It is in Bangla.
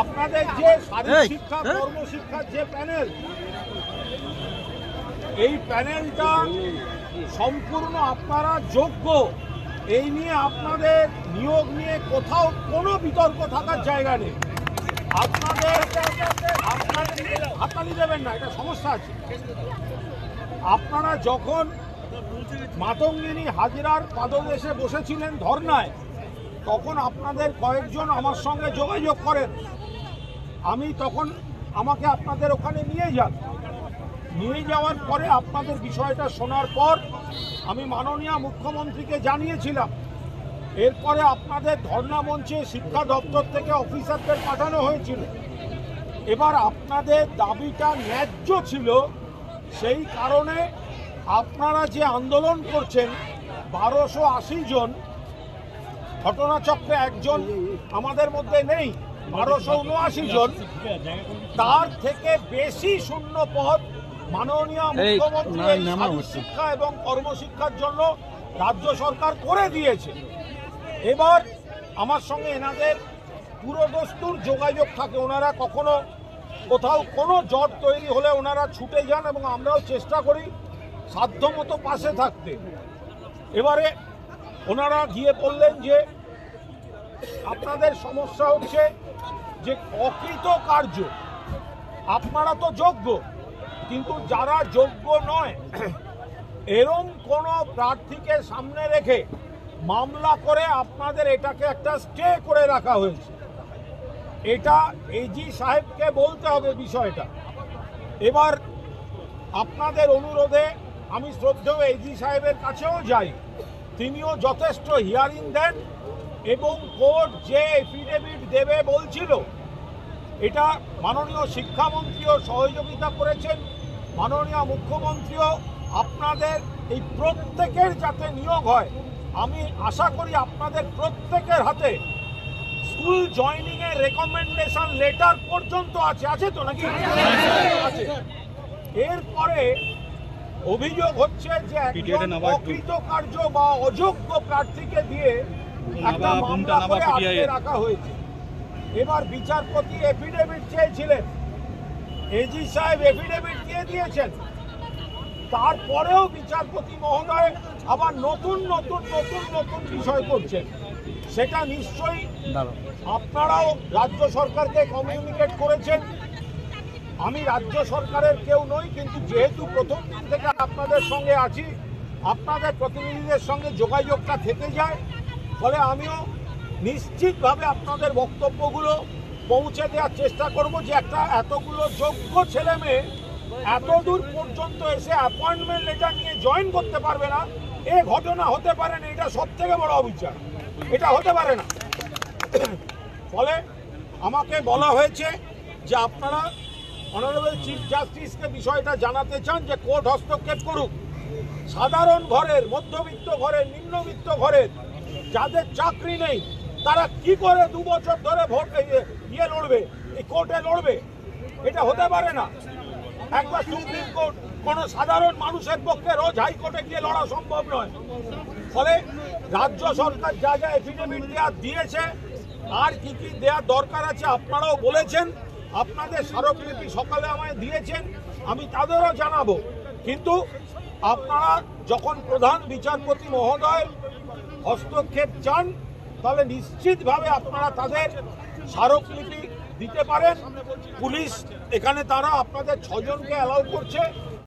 আপনাদের যে শারীরিক শিক্ষা? কর্মশিক্ষার যে প্যানেল এই প্যানেলটা সম্পূর্ণ আপনারা যোগ্য। এই নিয়ে আপনাদের নিয়োগ নিয়ে কোথাও কোনো বিতর্ক থাকার জায়গা নেই। আপনাদের আপনাদের হাতালি দেবেন না এটা সমস্যা আছে। আপনারা যখন মাতঙ্গিনী হাজিরার পাদদেশে বসেছিলেন ধর্নায় তখন আপনাদের কয়েকজন আমার সঙ্গে যোগাযোগ করেন। আমি তখন আমাকে আপনাদের ওখানে নিয়ে যান। নিয়ে যাওয়ার পরে আপনাদের বিষয়টা শোনার পর আমি মাননীয় মুখ্যমন্ত্রীকে জানিয়েছিলাম। এরপরে আপনাদের ধর্ণা মঞ্চে শিক্ষা দপ্তর থেকে অফিসারদের পাঠানো হয়েছিল। এবার আপনাদের দাবিটা ন্যায্য ছিল, সেই কারণে আপনারা যে আন্দোলন করছেন, বারোশো আশি জন, ঘটনাচক্রে একজন আমাদের মধ্যে নেই। বারোশো উনআশি জন তার থেকে বেশি শূন্য পদ মাননীয় মুখ্যমন্ত্রী। শিক্ষা এবং কর্মশিক্ষার জন্য রাজ্য সরকার করে দিয়েছে এবার আমার সঙ্গে এনাদের পুরোদস্তুর যোগাযোগ থাকে ওনারা কখনো কোথাও কোনো জট তৈরি হলে ওনারা ছুটে যান এবং আমরাও চেষ্টা করি সাধ্যমতো পাশে থাকতে এবারে ওনারা গিয়ে বললেন যে আপনাদের সমস্যা হচ্ছে যে অকৃত কার্য আপনারা তো যোগ্য, কিন্তু যারা যোগ্য নয়, এরম কোনো প্রার্থীকে সামনে রেখে মামলা করে আপনাদের এটাকে একটা স্টে করে রাখা হয়েছে। এটা এজি সাহেবকে বলতে হবে বিষয়টা। এবার আপনাদের অনুরোধে আমি শ্রদ্ধেয় এজি সাহেবের কাছেও যাই। তিনিও যথেষ্ট হিয়ারিং দেন। এবং কোর্ট যে এফিডেভিট দেবে বলছিল এটা মাননীয় শিক্ষামন্ত্রীও সহযোগিতা করেছেন মাননীয় মুখ্যমন্ত্রীও আপনাদের এই প্রত্যেকের যাতে নিয়োগ হয় আমি আশা করি আপনাদের প্রত্যেকের হাতে স্কুল জয়নিং এর রেকমেন্ডেশন লেটার পর্যন্ত আছে আছে তো নাকি? আছে। এরপরে অভিযোগ হচ্ছে যে একজন অকৃতকার্য বা অযোগ্য প্রার্থীকে দিয়ে একটা মামলা করে আটকে রাখা হয়েছে। এবার বিচারপতি এফিডেভিট চেয়েছিলেন। এজি সাহেব এফিডেভিট দিয়ে দিয়েছেন। তারপরেও বিচারপতি মহোদয় আবার নতুন নতুন নতুন নতুন বিষয় করছেন। সেটা নিশ্চয়ই আপনারাও রাজ্য সরকারকে কমিউনিকেট করেছেন। আমি রাজ্য সরকারের কেউ নই কিন্তু যেহেতু প্রথম দিন থেকে আপনাদের সঙ্গে আছি আপনাদের প্রতিনিধিদের সঙ্গে যোগাযোগটা থেকে যায়। ফলে আমিও নিশ্চিতভাবে আপনাদের বক্তব্যগুলো পৌঁছে দেওয়ার চেষ্টা করব যে একটা এতগুলো যোগ্য ছেলে মেয়ে এত দূর পর্যন্ত এসে অ্যাপয়েন্টমেন্ট লেটার নিয়ে জয়েন করতে পারবে না, এ ঘটনা হতে পারে না, এটা সব থেকে বড় অবিচার। এটা হতে পারে না। ফলে আমাকে বলা হয়েছে যে আপনারা অনারেবল চিফ জাস্টিসকে বিষয়টা জানাতে চান যে কোর্ট হস্তক্ষেপ করুক। সাধারণ ঘরের, মধ্যবিত্ত ঘরের, নিম্নবিত্ত ঘরের যাদের চাকরি নেই, তারা কি করে দু বছর ধরে ভোট ইয়ে- লড়বে? এই কোর্টে লড়বে? এটা হতে পারে না। একবার সুপ্রিম কোর্ট কোন সাধারণ মানুষের পক্ষে রোজ হাইকোর্টে গিয়ে লড়া সম্ভব নয়। ফলে রাজ্য সরকার যা যা এফিডেভিট দেওয়া দিয়েছে, আর কি কি দেওয়ার দরকার আছে আপনারাও বলেছেন, আপনাদের স্মারকলিপি সকালে আমায় দিয়েছেন, আমি তাদেরও জানাব। কিন্তু আপনারা যখন প্রধান বিচারপতি মহোদয় হস্তক্ষেপ চান, তাহলে নিশ্চিতভাবে আপনারা তাদের স্মারকলিপি দিতে পারেন। পুলিশ, এখানে তারা আপনাদের ছজনকে অ্যালাউ করছে।